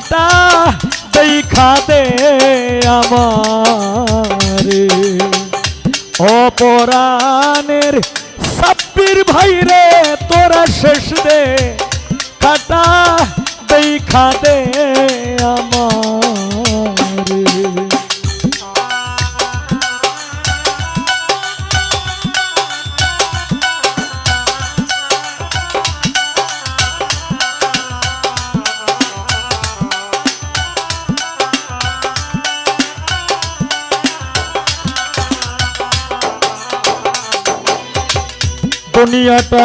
কাটা দেখা দে আমার। অপরাণের সাব্বির ভাই রে তোরা শেষ দে কাটা দেখা দে দুনিয়াটা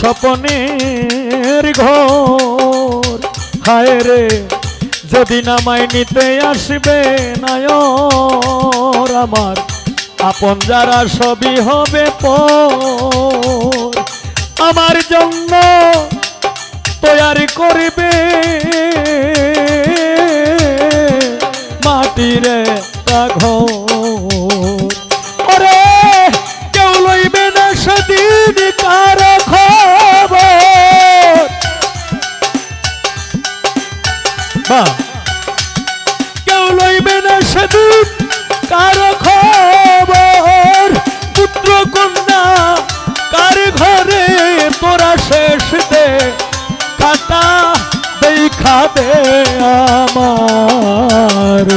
স্বপনের ঘর। হায় রে, যেদিন আমায় নিতে আসবে নায়র আমার, আপন যারা সবই হবে পর। আমার জন্য তৈরি করবে মাটির ঘর। বা কেউ লইবে না সেদিন কার খবর? পুত্র কন্যা, কার ঘরে তোরা শেষ দে কাটা দেখা দে আমার?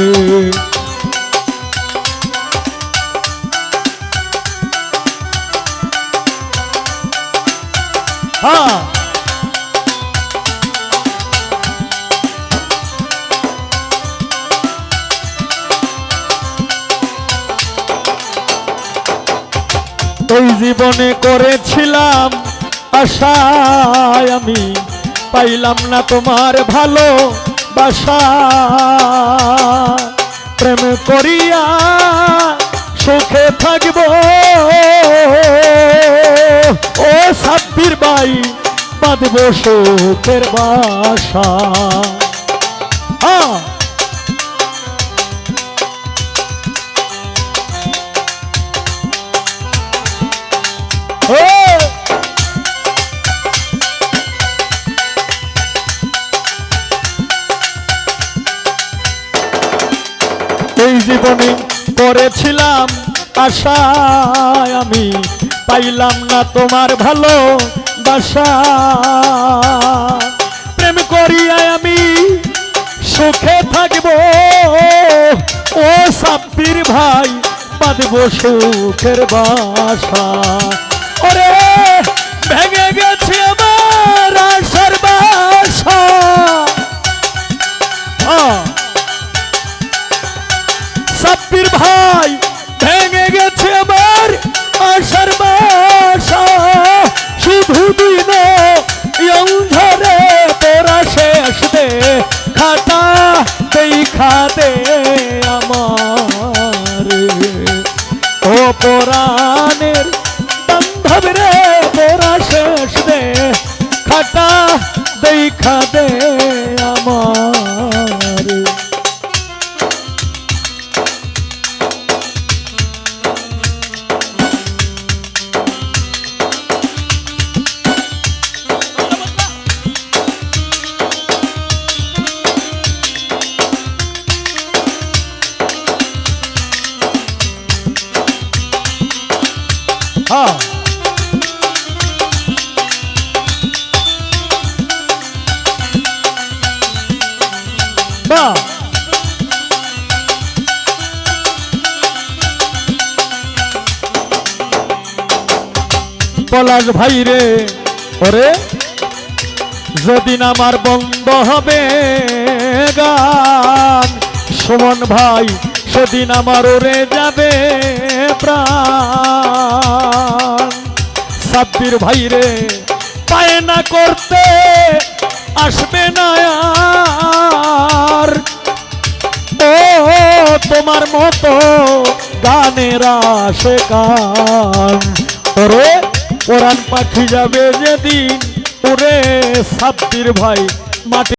হ্যাঁ। এই জীবনে করেছিলাম আশায় আমি। পাইলাম না তোমার ভালো বাসা। প্রেম করিয়া সুখে থাকব। ও সাব্বির বাই বাঁধব সুখের বাসা। হ্যাঁ এই জীবনে করেছিলাম আশায় আমি, পাইলাম না তোমার ভালো বাসা প্রেম করিয়া আমি সুখে থাকব। ও সাব্বির ভাই, বাঁধব সুখের বাসা। ওরে ভেঙে গেছে আমার আশার বাসা। হ্যাঁ। ভাই, ভেঙে গেছে আমার আশার বাসা। শুধু দিন ঝরে তোরা শেষ দে খাটা দেখা দে আমার। ও পরাণের পলাশ ভাই রে, ওরে যেদিন আমার বন্ধ হবে গান, সুমন ভাই, সেদিন আমার ওরে যাবে প্রাণ। সাব্বির ভাই রে পায় না করতে আসবে না আর। ও, তোমার মতো গানের আসে কান ওরে, কোরআন পাখি যাবে যেদিন, ওরে সাব্বির ভাই মাটি